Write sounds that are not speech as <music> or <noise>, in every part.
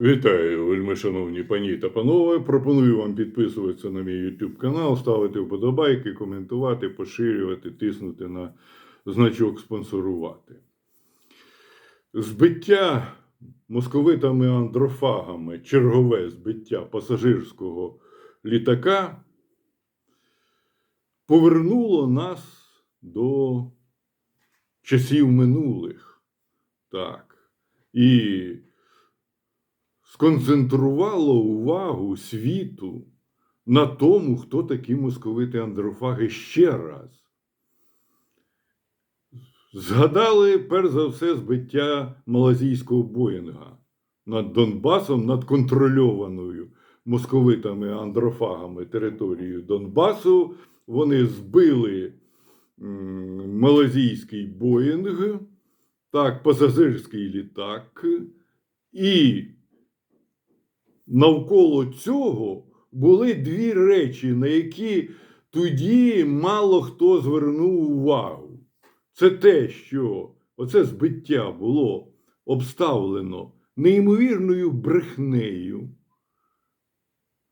Вітаю, вельми шановні пані та панове. Пропоную вам підписуватися на мій YouTube канал, ставити вподобайки, коментувати, поширювати, тиснути на значок спонсорувати. Збиття московитами андрофагами, чергове збиття пасажирського літака повернуло нас до часів минулих. Так. І сконцентрувало увагу світу на тому, хто такі московити андрофаги ще раз. Згадали перш за все збиття малазійського Боїнга над Донбасом, над контрольованою московитами андрофагами територією Донбасу. Вони збили малазійський Боїнг, так, пасажирський літак, і навколо цього були дві речі, на які тоді мало хто звернув увагу. Це те, що оце збиття було обставлено неймовірною брехнею,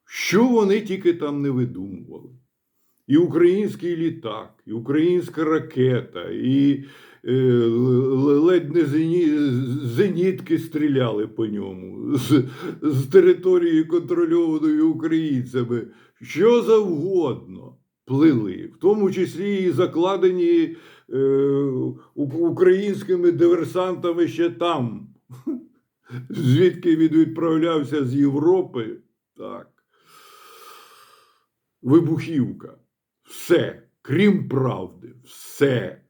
що вони тільки там не видумували. І український літак, і українська ракета, і ледь не зені, зенітки стріляли по ньому з, з території, контрольованої українцями. Що завгодно плили, в тому числі і закладені е, українськими диверсантами ще там, <laughs> звідки він відправлявся з Європи. Так. Вибухівка. Все, крім правди, все.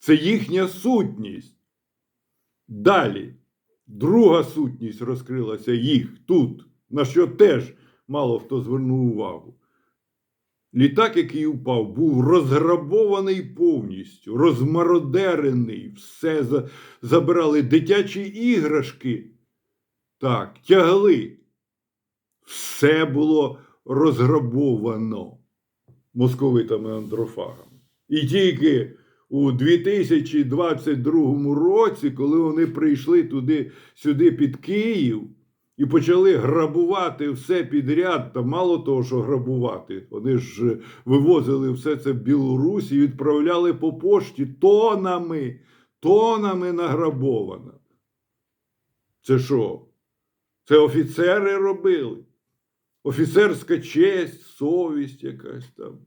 Це їхня сутність. Далі, друга сутність розкрилася їх тут, на що теж мало хто звернув увагу. Літак, який упав, був розграбований повністю, розмародерений, все за- забирали дитячі іграшки. Так, тягли. Все було розграбовано московитами андрофагами. І тільки у 2022 році, коли вони прийшли туди, сюди під Київ і почали грабувати все підряд, та мало того, що грабувати, вони ж вивозили все це в Білорусь і відправляли по пошті тонами, тонами награбовано. Це що? Це офіцери робили? Офіцерська честь, совість якась там.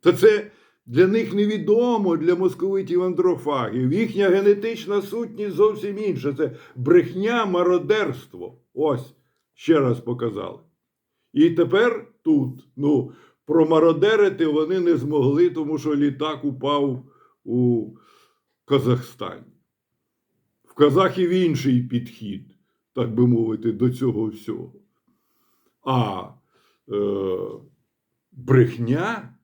Та це для них невідомо для московитів андрофагів. Їхня генетична сутність зовсім інша. Це брехня, мародерство. Ось ще раз показали. І тепер тут, ну, промародерити вони не змогли, тому що літак упав у Казахстані. В казахів інший підхід, так би мовити, до цього всього. А е, брехня,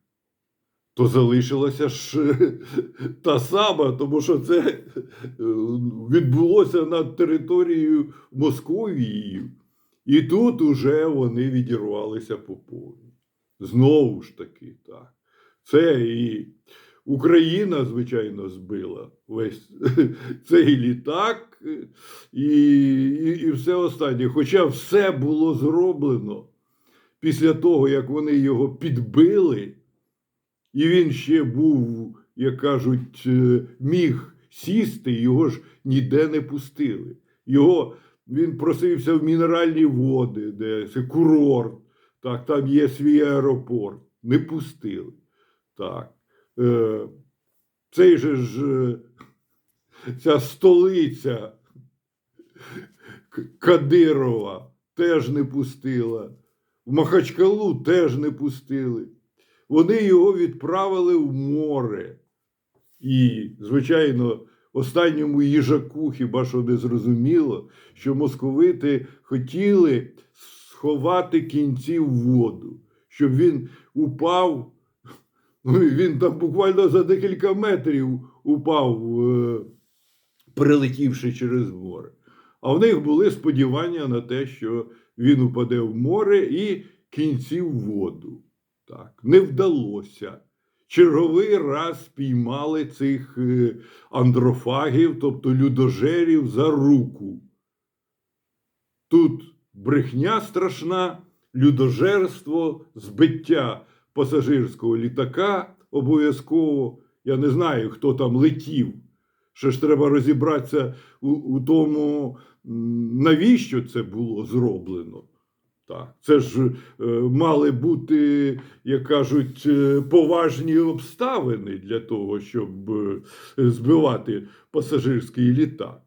то залишилася ж <laughs> та сама, тому що це е, відбулося над територією Московії. І тут уже вони відірвалися по повні. Знову ж таки, так. Це і Україна, звичайно, збила весь <laughs> цей літак і, і, і все останнє. Хоча все було зроблено після того, як вони його підбили, і він ще був, як кажуть, е, міг сісти, його ж ніде не пустили. Його він просився в мінеральні води, де це курорт, так, там є свій аеропорт. Не пустили. Так. Е, цей же ж е, ця столиця Кадирова теж не пустила. В Махачкалу теж не пустили. Вони його відправили в море. І, звичайно, останньому їжаку хіба що не зрозуміло, що московити хотіли сховати кінці в воду, щоб він упав. Ну, він там буквально за декілька метрів упав, е, прилетівши через море. А в них були сподівання на те, що він упаде в море і кінці в воду. Так, не вдалося. Черговий раз спіймали цих е, андрофагів, тобто людожерів, за руку. тут брехня страшна, людожерство, збиття пасажирського літака обов'язково. Я не знаю, хто там летів. Що ж треба розібратися у, у тому, навіщо це було зроблено. Так, це ж е, мали бути, як кажуть, е, поважні обставини для того, щоб е, збивати пасажирський літак.